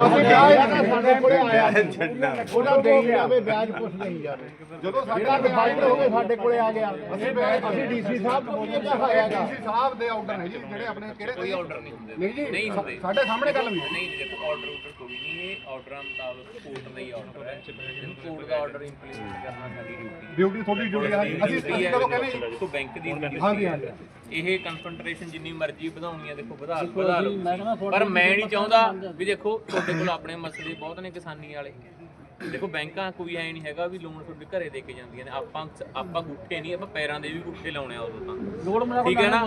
ਅਸੀਂ ਵਿਆਜ ਨਾ ਸਾਡੇ ਕੋਲੇ ਆਇਆ ਉਹਦਾ ਦੇਈ ਜਾਵੇ ਵਿਆਜ ਕੁਛ ਨਹੀਂ ਜਾਵੇ ਜਦੋਂ ਸਾਡਾ ਡਿਫਾਲਟ ਹੋ ਗਿਆ ਸਾਡੇ ਕੋਲੇ ਆ ਗਿਆ। ਅਸੀਂ ਅਸੀਂ ਡੀਸੀ ਸਾਹਿਬ ਤੋਂ ਵੀ ਕਹਾਇਆਗਾ ਡੀਸੀ ਸਾਹਿਬ ਦੇ ਆਰਡਰ ਨੇ ਜੀ ਜਿਹੜੇ ਆਪਣੇ ਕਿਹੜੇ ਕੋਈ ਆਰਡਰ ਨਹੀਂ ਹੁੰਦੇ। ਨਹੀਂ ਜੀ ਨਹੀਂ ਹੁੰਦੇ। ਸਾਡੇ ਸਾਹਮਣੇ ਗੱਲ ਨਹੀਂ ਨਹੀਂ ਦੇਖੋ ਆਰਡਰ ਆਰਡਰ ਕੋਈ ਨਹੀਂ ਇਹ ਆਰਡਰਾਂ ਮੁਤਾਬਕ ਕੋਰਟ ਦਾ ਹੀ ਆਰਡਰ ਹੈ। ਜਦੋਂ ਕੋਰਟ ਦਾ ਆਰਡਰ ਇੰਪਲੀਮੈਂਟ ਕਰਨਾ ਸਾਡੀ ਡਿਊਟੀ ਡਿਊਟੀ ਤੁਹਾਡੀ ਡਿਊਟੀ ਹੈ। ਅਸੀਂ ਅਸੀਂ ਕਦੋਂ ਕਹਿੰਦੇ ਜੀ। ਦੇਖੋ ਬੈਂਕ ਦੀ duty ਹਾਂਜੀ, ਹੈ। ਹਾਂਜੀ। ਇਹ ਕਨਸੈਂਟਰੇਸ਼ਨ ਜਿੰਨੀ ਮਰਜ਼ੀ ਵਧਾਉਣੀ ਹੈ ਦੇਖੋ ਵਧਾ ਵਧਾ ਲਓ ਪਰ ਮੈਂ ਨਹੀਂ ਚਾਹੁੰਦਾ ਵੀ ਦੇਖੋ ਤੁਹਾਡੇ ਕੋਲ ਆਪਣੇ ਮਸਲੇ ਬਹੁਤ ਨੇ ਕਿਸਾਨੀ ਵਾਲੇ। ਦੇਖੋ ਬੈਂਕਾਂ ਕੋਈ ਐ ਨਹੀਂ ਹੈਗਾ ਵੀ ਲੋਨ ਤੁਹਾਡੇ ਘਰੇ ਦੇ ਕੇ ਜਾਂਦੀਆਂ ਨੇ। ਆਪਾਂ ਆਪਾਂ ਗੁੱਠੇ ਨਹੀਂ ਆਪਾਂ ਪੈਰਾਂ ਦੇ ਵੀ ਗੁੱਠੇ ਲਾਉਣੇ ਆ ਉਦੋਂ ਤਾਂ। ਠੀਕ ਹੈ ਨਾ?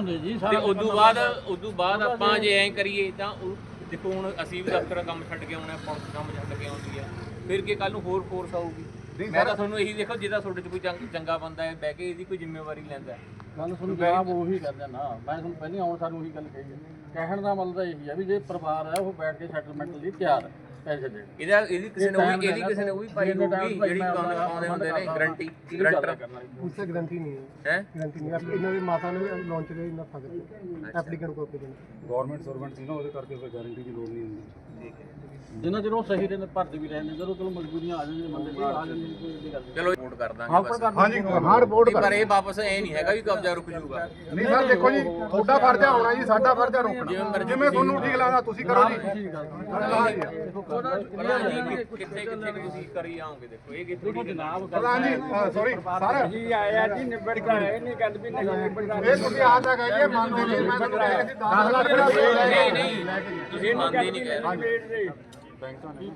ਤੇ ਉਦੋਂ ਬਾਅਦ ਉਦੋਂ ਬਾਅਦ ਆਪਾਂ ਜੇ ਐਂ ਕਰੀਏ ਤਾਂ ਉਹ ਦੇਖੋ ਹੁਣ ਅਸੀਂ ਵੀ ਦਫ਼ਤਰ ਕੰਮ ਛੱਡ ਕੇ ਆਉਣਾ ਪੁਲਿਸ ਕੰਮ ਛੱਡ ਕੇ ਆਉਂਦੀ ਹੈ ਫਿਰ ਕੀ ਕੱਲ ਨੂੰ ਹੋਰ ਫੋਰਸ ਆਊਗੀ? ਮੈਂ ਤਾਂ ਤੁਹਾਨੂੰ ਇਹੀ ਦੇਖੋ ਜਿਹਦਾ ਤੁਹਾਡੇ ਚ ਕੋਈ ਚੰਗ- ਬੰਦਾ ਹੈ ਬਹਿ ਕੇ ਇਹਦੀ ਕੋਈ ਜ਼ਿੰਮੇਵਾਰੀ ਲੈਂਦਾ ਹੈ। ਗੱਲ ਤੁਹਾਨੂੰ ਜਵਾਬ ਉਹੀ ਕਰਦੇ ਨਾ ਮੈਂ ਤੁਹਾਨੂੰ ਪਹਿਲਾਂ ਆਉਣ ਸਾਨੂੰ ਉਹੀ ਗੱਲ ਕਹੀ ਕਹਿਣ ਦਾ ਮਤਲਬ ਤਾਂ ਇਹੀ ਹੈ ਵੀ ਜੇ ਪਰਿਵਾਰ ਹੈ ਉਹ ਬੈਠ ਕੇ ਸੈਟਲਮੈਂਟ ਲਈ ਤਿਆਰ ਹੈ ਪੈਸੇ ਦੇਣ। ਇਹਦਾ ਇਹਦੀ ਕਿਸੇ ਨੇ ਉਹ ਵੀ ਇਹਦੀ ਕਿਸੇ ਨੇ ਉਹ ਵੀ ਪਾਈ ਹੋਊਗੀ ਜਿਹੜੀ ਆਉਂਦੇ ਆਉਂਦੇ ਹੁੰਦੇ ਨੇ ਗਰੰਟੀ ਗਰੰਟਰ ਉਸੇ ਗਰੰਟੀ ਨਹੀਂ ਹੈ। ਹੈ? ਗਰੰਟੀ ਨਹੀਂ ਹੈ। ਇਹਨਾਂ ਦੀ ਮਾਤਾ ਨੇ ਲਾਂਚ ਲਈ ਇੰਨਾ ਫ਼ਰਕ ਐਪਲੀਕੈਂਟ ਕੋ ਕੇ ਗਵਰਨਮੈਂਟ ਸਰਵੈਂਟ ਸੀ ਨਾ ਉਹਦੇ ਕਰਕੇ ਫਿਰ ਗਾਰੰਟੀ ਦੀ ਲੋੜ ਨਹੀਂ ਹੁੰਦੀ। ਜਿੰਨਾ ਚਿਰ ਉਹ ਸਹੀ ਰਹਿੰਦੇ ਭਰਦੇ ਵੀ ਰਹਿੰਦੇ ਜਦੋਂ ਚਲੋ ਮਜਬੂਰੀਆਂ ਆ ਜਾਂਦੀਆਂ ਬੰਦੇ ਬਾਹਰ ਆ ਜਾਂਦੇ ਕੋਈ ਏਡੀ ਗੱਲ ਨਹੀਂ। ਚਲੋ ਰਿਪੋਰਟ ਕਰ ਦਾਂਗੇ ਬਸ। ਹਾਂਜੀ ਹਾਂ ਰਿਪੋਰਟ ਨਹੀਂ, ਪਰ ਇਹ ਵਾਪਸ ਐ ਨਹੀਂ ਹੈਗਾ ਵੀ ਕਬਜ਼ਾ ਰੁਕ ਜਾਊਗਾ। ਨਹੀਂ ਸਰ ਦੇਖੋ ਜੀ ਤੁਹਾਡਾ ਫਰਜ਼ ਹੋਣਾ ਜੀ ਸਾਡਾ ਫਰਜ਼ ਰੋਕਣਾ। ਜਿਵੇਂ ਤੁਹਾਨੂੰ ਠੀਕ ਲੱਗਦਾ ਤੁਸੀਂ ਕਰੋ ਜੀ। ਹਾਂ ਜੀ ਪ੍ਰਧਾਨ ਜੀ ਕਿੱਥੇ ਕਿੱਥੇ ਕੁ ਤੁਸੀਂ ਕਰੀ ਆਓਗੇ ਦੇਖੋ ਇਹ ਕਿੱਥੇ ਦੀ ਜਨਾਬ ਪ੍ਰਧਾਨ ਜੀ ਸੌਰੀ ਸਰ। ਜੀ ਆਇਆ ਜੀ ਨਿਬੜ ਕੇ ਆਏ ਨਹੀਂ ਗੱਲ ਵੀ ਨਹੀਂ ਨਿਬੜਦਾ ਇਹ ਤੁਸੀਂ ਆ ਤਾਂ ਜੀ ਮੰਨਦੇ ਨਹੀਂ ਮੈਂ ਤੁਹਾਨੂੰ ਕਹਿ ਸੀ 10 ਲੱਖ ਦਾ ਬਿੱਲ ਲੈ ਨਹੀਂ ਕੇ ਨਹੀਂ ਤੁਸੀਂ ਮੰਨਦੇ ਨਹੀਂ ਕਹਿ ਰਹੇ। ਨਿਬੜ ਬੈਂਕਾਂ ਨੇ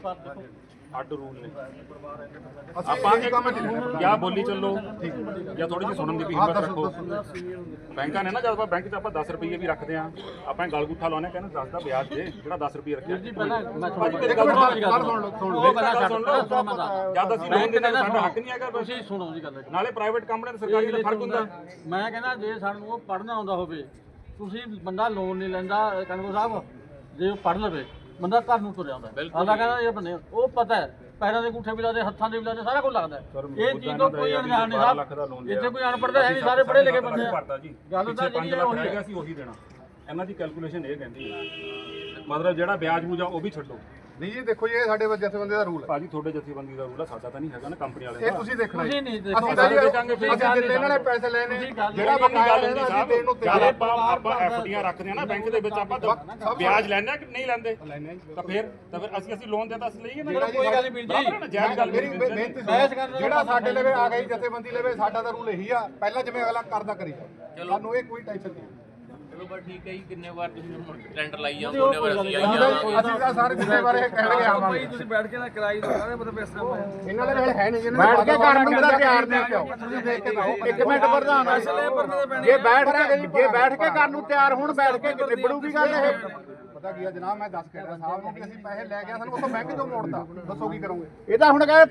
ਅੱਡ ਰੂਲ ਨੇ। ਆਪਾਂ ਇਹ ਕੰਮ ਚ ਜਾਂ ਬੋਲੀ ਚੱਲੋ ਜਾਂ ਥੋੜੀ ਜਿਹੀ ਸੁਣਨ ਦੀ ਵੀ ਹਿੰਮਤ ਰੱਖੋ। ਬੈਂਕਾਂ ਨੇ ਨਾ ਜਦ ਆਪਾਂ ਬੈਂਕ 'ਚ ਆਪਾਂ 10 ਰੁਪਏ ਵੀ ਰੱਖਦੇ ਆ ਆਪਾਂ ਗਲ ਗੁੱਠਾ ਲਾਉਣੇ ਕਹਿੰਦੇ 10 ਦਾ ਵਿਆਜ ਦੇ ਜਿਹੜਾ 10 ਰੁਪਏ ਰੱਖਿਆ। ਜੀ ਪਹਿਲਾਂ ਮੈਂ ਸੁਣੋ। ਲਓ ਸੁਣ ਲਓ। ਪਹਿਲਾਂ ਸੁਣ ਲਓ। ਜਦ ਅਸੀਂ ਲੋਨ ਸਾਡਾ ਹੱਕ ਨਹੀਂ ਹੈਗਾ ਤੁਸੀਂ ਸੁਣੋ ਜੀ ਗੱਲ ਨਾਲੇ ਪ੍ਰਾਈਵੇਟ ਕੰਪਨੀ ਤੇ ਸਰਕਾਰੀ ਦਾ ਫ਼ਰਕ ਹੁੰਦਾ। ਮੈਂ ਕਹਿੰਦਾ ਜੇ ਸਾਨੂੰ ਉਹ ਪੜ੍ਹਨਾ ਆਉਂਦਾ ਹੋਵੇ ਤੁਸੀਂ ਬੰਦਾ ਲੋਨ ਨਹੀਂ ਲੈਂਦਾ ਕਨਗੋ ਸਾਹਿਬ ਜੇ ਉਹ ਪੜ੍ਹ ਲਵੇ ਬੰਦਾ ਘਰ ਨੂੰ ਤੁਰਿਆ ਆਉਂਦਾ ਆਲਾ ਕਹਿੰਦਾ ਇਹ ਬੰਦੇ ਉਹ ਪਤਾ ਹੈ ਪੈਰਾਂ ਦੇ ਅੰਗੂਠੇ ਵੀ ਲਾਦੇ ਹੱਥਾਂ ਦੇ ਵੀ ਲਾਦੇ ਸਾਰਾ ਕੁਝ ਲੱਗਦਾ ਹੈ। ਇਹ ਚੀਜ਼ ਤੋਂ ਕੋਈ ਅਣਜਾਣ ਨਹੀਂ ਸਾਹਿਬ। ਇੱਥੇ ਕੋਈ ਅਨਪੜ੍ਹ ਤਾਂ ਹੈ ਨਹੀਂ ਸਾਰੇ ਪੜ੍ਹੇ ਲਿਖੇ ਬੰਦੇ ਆ। ਗੱਲ ਤਾਂ ਪਿੱਛੇ 5 ਜਿਹੜੀ ਲੱਖ ਉਹੀ ਹੈ। ਗਿਆ ਸੀ ਉਹੀ ਦੇਣਾ। ਇਹਨਾਂ ਦੀ ਕੈਲਕੂਲੇਸ਼ਨ ਇਹ ਕਹਿੰਦੀ ਹੈ। ਮਤਲਬ ਜਿਹੜਾ ਵਿਆਜ ਬੂਜਾ ਉਹ ਵੀ ਛੱਡੋ। ਨਹੀਂ ਜੀ ਦੇਖੋ ਜੀ ਇਹ ਸਾਡੇ ਜਥੇਬੰਦੀ ਦਾ ਰੂਲ ਹੈ। ਭਾਜੀ ਤੁਹਾਡੇ ਜਥੇਬੰਦੀ ਦਾ ਰੂਲ ਆ ਸਾਡਾ ਤਾਂ ਨਹੀਂ ਹੈਗਾ ਨਾ ਕੰਪਨੀ ਵਾਲੇ ਇਹ ਦਾ। ਤੁਸੀਂ ਦੇਖਣਾ ਜੀ। ਤੁਸੀਂ ਨਹੀਂ ਦੇਖੋ ਅਸੀਂ ਤਾਂ ਜੀ ਦੇਖਾਂਗੇ ਫਿਰ ਅਸੀਂ ਜਿੰਨੇ ਇਹਨਾਂ ਨੇ ਪੈਸੇ ਲੈਣੇ ਜਿਹੜਾ ਜਿਹੜਾ ਬਕਾਇਆ ਗੱਲ ਲੈਣਾ ਹੁੰਦੀ ਅਸੀਂ ਦੇਣ ਨੂੰ ਸਾਹਿਬ ਤਿਆਰ ਜਦ ਆਪਾਂ ਆਪਾਂ ਐਫਡੀਆਂ ਰੱਖਦੇ ਆ ਨਾ ਬੈਂਕ ਦੇ ਵਿੱਚ ਆਪਾਂ ਤਾਂ ਵਿਆਜ ਆ ਕਿ ਨਹੀਂ ਲੈਂਦੇ? ਤਾਂ ਫਿਰ ਤਾਂ ਫਿਰ ਅਸੀਂ ਅਸੀਂ ਲੋਨ ਦੇਤਾ ਅਸੀਂ ਲਈਏ ਨਾ। ਕੋਈ ਗੱਲ ਨਹੀਂ ਵੀਰ ਜੀ। ਬਰਾਬਰ ਹੈ ਨਾ ਜਾਇਜ਼ ਗੱਲ ਮੇਰੀ ਮੇਰੀ ਬੇਨਤੀ ਸੁਣੋ। ਜਿਹੜਾ ਸਾਡੇ ਲਵੇ ਆ ਗਈ ਜਥੇਬੰਦੀ ਲਵੇ ਸਾਡਾ ਤਾਂ ਰੂਲ ਇਹੀ ਆ। ਪਹਿਲਾਂ ਜਿਵੇਂ ਅਗਲਾ ਕਰਦਾ ਕਰੀ ਜਾਓ। ਸਾਨੂੰ ਇਹ ਕੋਈ ਟੈਨਸ਼ਨ ਨਹੀਂ। ਚਲੋ ਬਸ ਠੀਕ ਹੈ ਜੀ ਕਿੰਨੇ ਵਾਰ ਤੁਸੀਂ ਹੁਣ ਟੈਂਡਰ ਲਾਈ ਜਾਓ ਉਹਨੇ ਵਾਰ ਅਸੀਂ ਆਈ ਜਾਵਾਂਗੇ ਅਸੀਂ ਤਾਂ ਸਾਰੇ ਜਿੰਨੇ ਬਾਰੇ ਕਹਿਣਗੇ ਆਵਾਂਗੇ। ਤੁਸੀਂ ਬੈਠ ਕੇ ਨਾ ਕਿਰਾਈ ਦੋ ਕਹਿੰਦੇ ਮਤਲਬ ਇਸ ਤਰ੍ਹਾਂ ਇਹਨਾਂ ਦੇ ਨਾਲ ਹੈ ਨਹੀਂ ਜਿਹਨਾਂ ਬੈਠ ਕੇ ਕਰਨ ਨੂੰ ਤਾਂ ਤਿਆਰ ਨੇ ਕਿਉਂ? ਤੁਸੀਂ ਦੇਖ ਕੇ ਦਿਓ ਇੱਕ ਮਿੰਟ ਪ੍ਰਧਾਨ ਜੇ ਬੈਠ ਕੇ ਜੇ ਬੈਠ ਕੇ ਕਰਨ ਨੂੰ ਤਿਆਰ ਹੁਣ ਬੈਠ ਕੇ ਨਿਬੜੂਗੀ ਗੱਲ ਇਹ? ਪਤਾ ਕੀ ਆ ਜਨਾਬ ਮੈਂ ਦੱਸ ਕੇ ਰਿਹਾ ਸਾਹਿਬ ਨੂੰ ਕਿ ਅਸੀਂ ਪੈਸੇ ਲੈ ਗਿਆ ਸਾਨੂੰ ਉੱਥੋਂ ਬੈਂਕ ਚੋਂ ਮੋੜਦਾ ਦੱਸੋ ਕੀ ਕਰੋਗੇ? ਇਹ ਤਾਂ ਹੁਣ ਕਹੇ